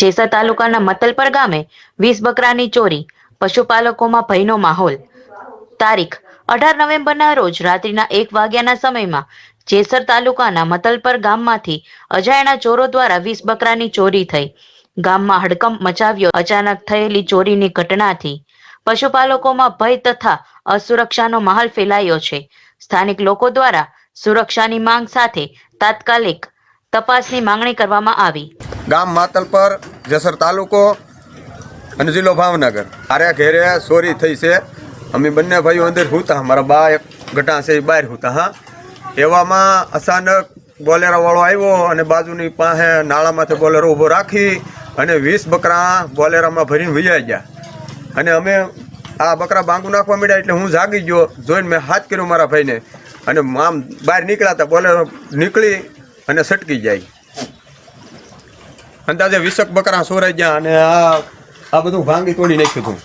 જેસર તાલુકાના મતલપર ગામે વીસ બકરાની ચોરી, પશુપાલકોમાં ભયનો માહોલ. તારીખ, અઢાર નવેમ્બરના રોજ રાત્રિના એક વાગ્યાના સમયમાં જેસર તાલુકાના મતલપર ગામમાંથી અજાણ્યા ચોરો દ્વારા વીસ બકરાની ચોરી થઈ. ગામમાં હડકંપ મચાવ્યો. અચાનક થયેલી ચોરીની ઘટનાથી પશુપાલકોમાં ભય તથા અસુરક્ષાનો માહોલ ફેલાયો છે. સ્થાનિક લોકો દ્વારા સુરક્ષાની માંગ સાથે તાત્કાલિક તપાસની માંગણી કરવામાં આવી. ગામ માતલ પર જસર તાલુકો અને જિલ્લો ભાવનગર. આરે ઘેરે ચોરી થઈ છે. અમે બંને ભાઈઓ અંદર હુતા. મારા બા એક ઘટા છે એ બહાર હુતા, હા. એવામાં અચાનક બોલેરાવાળો આવ્યો અને બાજુની પાસે નાળામાંથી બોલેરો ઊભો રાખી અને વીસ બકરા બોલેરામાં ભરીને વિજાઈ ગયા. અને અમે આ બકરા બાંગુ નાખવા મળ્યા એટલે હું જાગી ગયો. જોઈને મેં હાથ કર્યો મારા ભાઈને. અને આમ બહાર નીકળ્યા હતા. બોલેરો નીકળી અને સટકી જાય. અંદાજે વીસક બકરા સોરાઈ ગયા અને આ આ બધું ભાંગી તોડી નાખ્યું હતું.